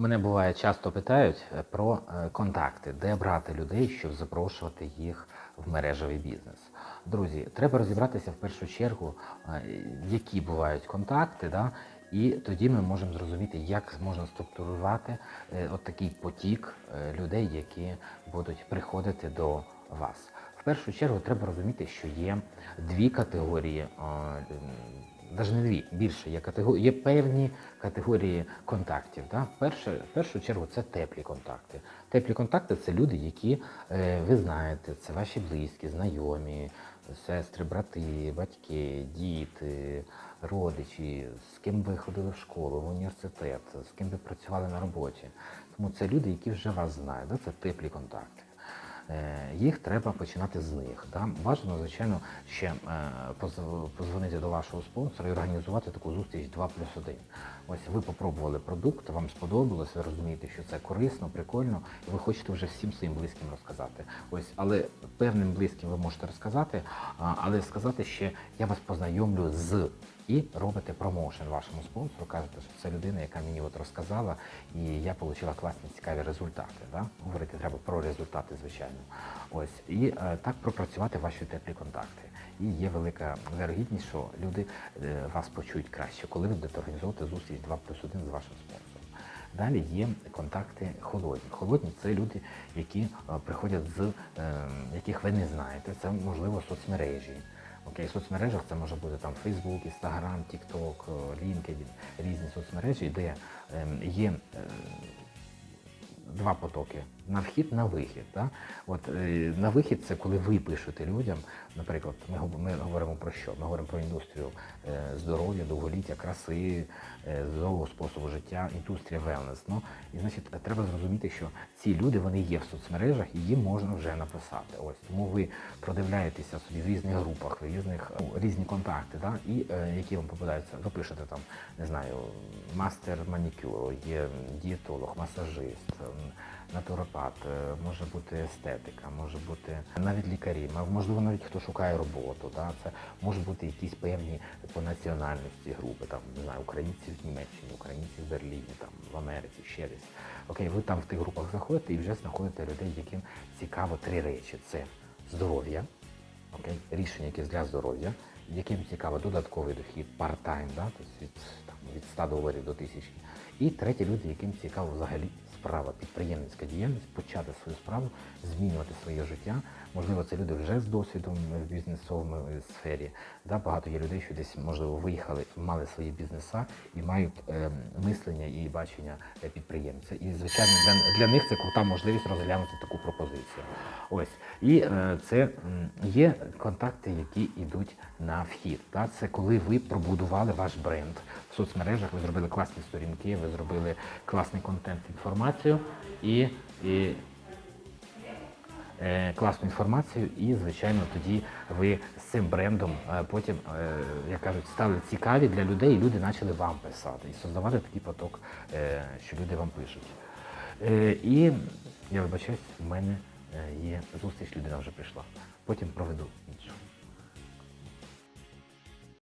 Мене буває часто питають е, про е, контакти, де брати людей, щоб запрошувати їх в мережевий бізнес. Друзі, треба розібратися в першу чергу, е, які бувають контакти, да? і тоді ми можемо зрозуміти, як можна структурувати от такий потік людей, які будуть приходити до вас. В першу чергу треба розуміти, що є дві категорії. Навіть не дві, більше є категорії, є певні категорії контактів. Да? Перше, в першу чергу це теплі контакти. Теплі контакти це люди, які е, ви знаєте, це ваші близькі, знайомі, сестри, брати, батьки, діти, родичі, з ким ви ходили в школу, в університет, з ким ви працювали на роботі. Тому це люди, які вже вас знають. Да? Це теплі контакти. Е, Їх треба починати з них. Да? Бажано, звичайно, ще е, позвонити до вашого спонсора і організувати таку зустріч 2 плюс 1. Ось ви попробували продукт, вам сподобалось, ви розумієте, що це корисно, прикольно, і ви хочете вже всім своїм близьким розказати. Ось, але певним близьким ви можете розказати, але сказати ще я вас познайомлю з. І робите промоушен вашому спонсору, кажете, що це людина, яка мені от розказала, і я отримала класні цікаві результати. Да? Говорити треба про результати, звичайно. Ось і е, так пропрацювати ваші теплі контакти. І є велика вірогідність, що люди е, вас почують краще, коли ви будете організовувати зустріч 2 плюс 1 з вашим спонсором. Далі є контакти холодні. Холодні це люди, які е, приходять з е, яких ви не знаєте. Це можливо соцмережі. Окей, соцмережах це може бути там Facebook, Instagram, TikTok, е, LinkedIn, різні соцмережі, де ем, є е, два потоки на вхід, на вихід. Да? От е, на вихід це коли ви пишете людям, наприклад, ми, ми говоримо про що? Ми говоримо про індустрію е, здоров'я, довголіття, краси, е, здорового способу життя, індустрія wellness. Ну, і значить, треба зрозуміти, що ці люди вони є в соцмережах і їм можна вже написати. Ось тому ви продивляєтеся собі в різних групах, в різних ну, різні контакти, да? і е, які вам попадаються, ви пишете там, не знаю, мастер манікюру, є дієтолог, масажист, натуропат, е, може бути естетика, може бути навіть лікарі, можливо, навіть хто шукає роботу. Да? Це може бути якісь певні по національності групи, там не знаю, українці в Німеччині, українці в Берліні, там в Америці, ще десь. Окей, ви там в тих групах заходите і вже знаходите людей, яким цікаво три речі: це здоров'я, окей, рішення якесь для здоров'я, яким цікаво додатковий дохід, part-time, да? тобто від, від 100 доларів до 1000. І треті люди, яким цікаво взагалі справа, підприємницька діяльність, почати свою справу, змінювати своє життя. Можливо, це люди вже з досвідом в бізнесовому е, сфері. Да? Багато є людей, що десь, можливо, виїхали, мали свої бізнеса і мають е, мислення і бачення е, підприємця. І, звичайно, для, для них це крута можливість розглянути таку пропозицію. Ось. І е, це є контакти, які йдуть на вхід. Да? Це коли ви пробудували ваш бренд в соцмережах, ви зробили класні сторінки, ви зробили класний контент, інформацію і, і е, класну інформацію, і, звичайно, тоді ви з цим брендом е, потім, е, як кажуть, стали цікаві для людей, і люди почали вам писати і создавати такий поток, е, що люди вам пишуть. Е, і я вибачаюсь, в мене е, є зустріч, людина вже прийшла. Потім проведу